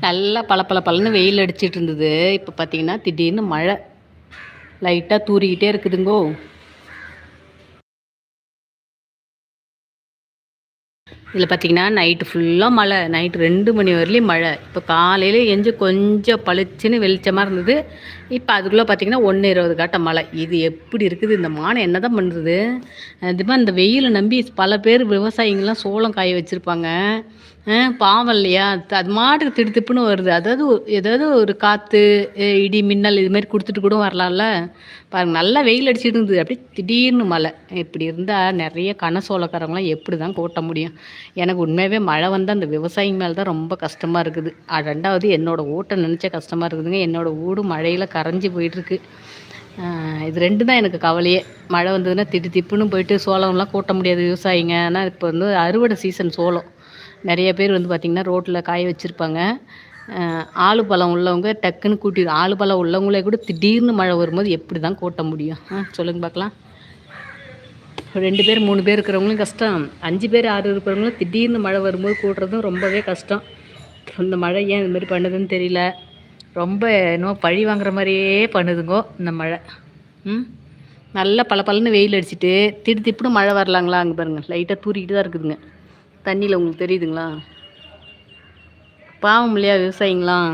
நல்லா பல பல பலன்னு வெயில் அடிச்சிட்டு இருந்தது. இப்போ பார்த்தீங்கன்னா திடீர்னு மழை. லைட்டாக தூறிக்கிட்டே இருக்குதுங்கோ. இதில் பார்த்தீங்கன்னா நைட்டு ஃபுல்லாக மழை. நைட்டு ரெண்டு மணி வரலையும் மழை. இப்போ காலையில் எஞ்சி கொஞ்சம் பளிச்சுன்னு வெளிச்சமாக இருந்தது. இப்போ அதுக்குள்ளே பார்த்தீங்கன்னா ஒன்று இருபது காட்ட மழை. இது எப்படி இருக்குது? இந்த மானம் என்ன தான் பண்ணுறது அதுமாதிரி இந்த வெயிலை நம்பி பல பேர் விவசாயிங்கள்லாம் சோளம் காய வச்சுருப்பாங்க. பாவம் இல்லையா? அது மாட்டுக்கு திடுத்துப்புன்னு வருது. அதாவது ஏதாவது ஒரு காற்று இடி மின்னல் இது மாதிரி கொடுத்துட்டு கூட வரலாம்ல. பாருங்க நல்லா வெயில் அடிச்சிட்டு இருந்தது அப்படியே திடீர்னு மழை. இப்படி இருந்தால் நிறைய கனசோளக்காரங்களாம் எப்படி தான் கூட்ட முடியும்? எனக்கு உண்மையாகவே மழை வந்தால் அந்த விவசாயிங்க மேலே தான் ரொம்ப கஷ்டமாக இருக்குது. ரெண்டாவது என்னோடய ஓட்டை நினச்சா கஷ்டமாக இருக்குதுங்க. என்னோடய ஊடு மழையில் கரைஞ்சி போயிட்டுருக்கு. இது ரெண்டு தான் எனக்கு கவலையே. மழை வந்ததுன்னா திட்டு திப்புன்னு போயிட்டு சோளம்லாம் கூட்ட முடியாது விவசாயிங்க. ஆனால் இப்போ வந்து அறுவடை சீசன் சோளம். நிறைய பேர் வந்து பார்த்திங்கன்னா ரோட்டில் காய வச்சுருப்பாங்க. ஆளு பழம் உள்ளவங்க டக்குன்னு கூட்டி ஆளு பழம் உள்ளவங்களே கூட திடீர்னு மழை வரும்போது எப்படி தான் கூட்ட முடியும்? ஆ சொல்லுங்க பார்க்கலாம். ரெண்டு பேர் மூணு பேர் இருக்கிறவங்களும் கஷ்டம். அஞ்சு பேர் ஆறு இருக்கிறவங்களும் திடீர்னு மழை வரும்போது கூட்டுறதும் ரொம்பவே கஷ்டம். இந்த மழை ஏன் இது மாதிரி பண்ணுதுன்னு தெரியல. ரொம்ப இன்னும் பழி வாங்குற மாதிரியே பண்ணுதுங்கோ இந்த மழை. ம்? நல்லா பல பலன்னு வெயில் அடிச்சுட்டு திடு திப்புன்னு மழை வரலாங்களா? அங்கே பாருங்கள் லைட்டாக தூரிக்கிட்டு தான் இருக்குதுங்க. தண்ணியில் உங்களுக்கு தெரியுதுங்களா? பாவம் இல்லையா விவசாயிங்களாம்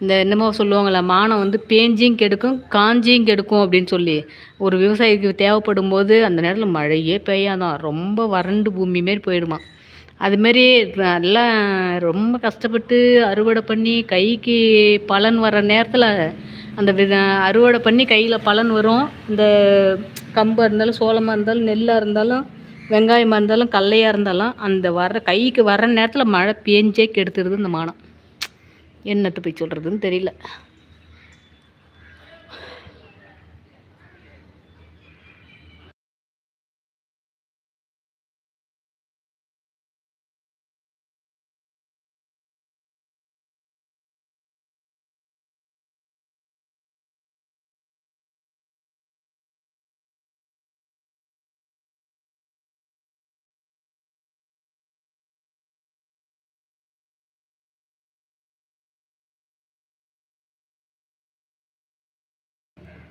இந்த என்னமோ சொல்லுவாங்களே மானம் வந்து பேஞ்சியும் கெடுக்கும் காஞ்சியும் கெடுக்கும் அப்படின்னு சொல்லி. ஒரு விவசாயிக்கு தேவைப்படும் போது அந்த நேரத்தில் மழையே பெய்யாதான் ரொம்ப வறண்டு பூமி மாரி போயிடுமா. அதுமாரி நல்லா ரொம்ப கஷ்டப்பட்டு அறுவடை பண்ணி கைக்கு பலன் வர நேரத்தில் அந்த வித அறுவடை பண்ணி கையில் பலன் வரும். இந்த கம்பாக இருந்தாலும் சோளமாக இருந்தாலும் நெல்லாக இருந்தாலும் வெங்காயமாக இருந்தாலும் கடலையாக இருந்தாலும் அந்த வர கைக்கு வர நேரத்தில் மழை பேஞ்சே கெடுத்துருது இந்த மானம். என்னத்தை போய் சொல்கிறதுன்னு தெரியல.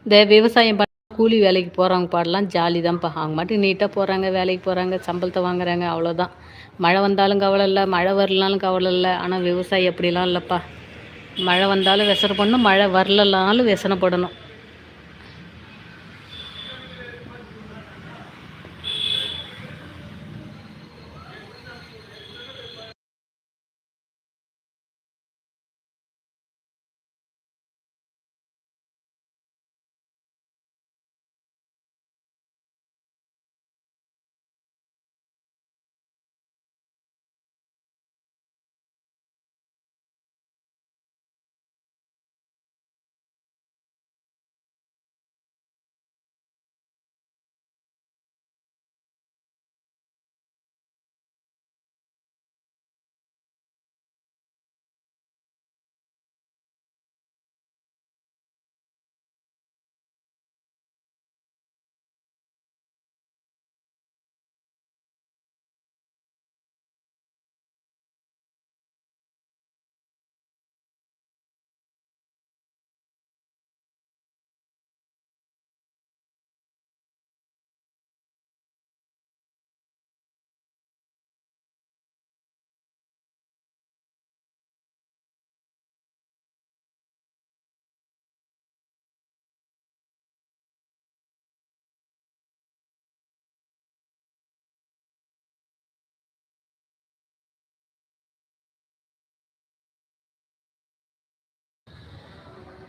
இந்த விவசாயம் பண்ண கூலி வேலைக்கு போகிறவங்க பாடலாம் ஜாலி தான்ப்பா அவங்க மட்டும் நீட்டாக போகிறாங்க வேலைக்கு போகிறாங்க சம்பளத்தை வாங்குறாங்க அவ்வளோதான் மழை வந்தாலும் கவலை இல்லை மழை வரலனாலும் கவலை இல்லை. ஆனால் விவசாயி அப்படிலாம் இல்லைப்பா. மழை வந்தாலும் விசனப்படணும் மழை வரலனாலும் விசனப்படணும்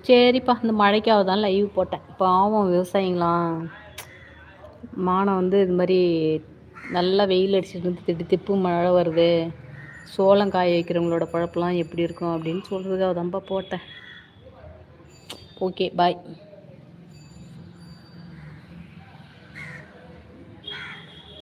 சரிப்பா இந்த மழைக்காக தான் லைவ் போட்டேன். பாவம் விவசாயிங்களாம். மானம் வந்து இது மாதிரி நல்லா வெயில் அடிச்சிட்டு திட்டு திப்பு மழை வருது. சோளம் காய வைக்கிறவங்களோட பழப்பெல்லாம் எப்படி இருக்கும் அப்படின்னு சொல்கிறதுக்காக தான்ப்பா போட்டேன். Okay bye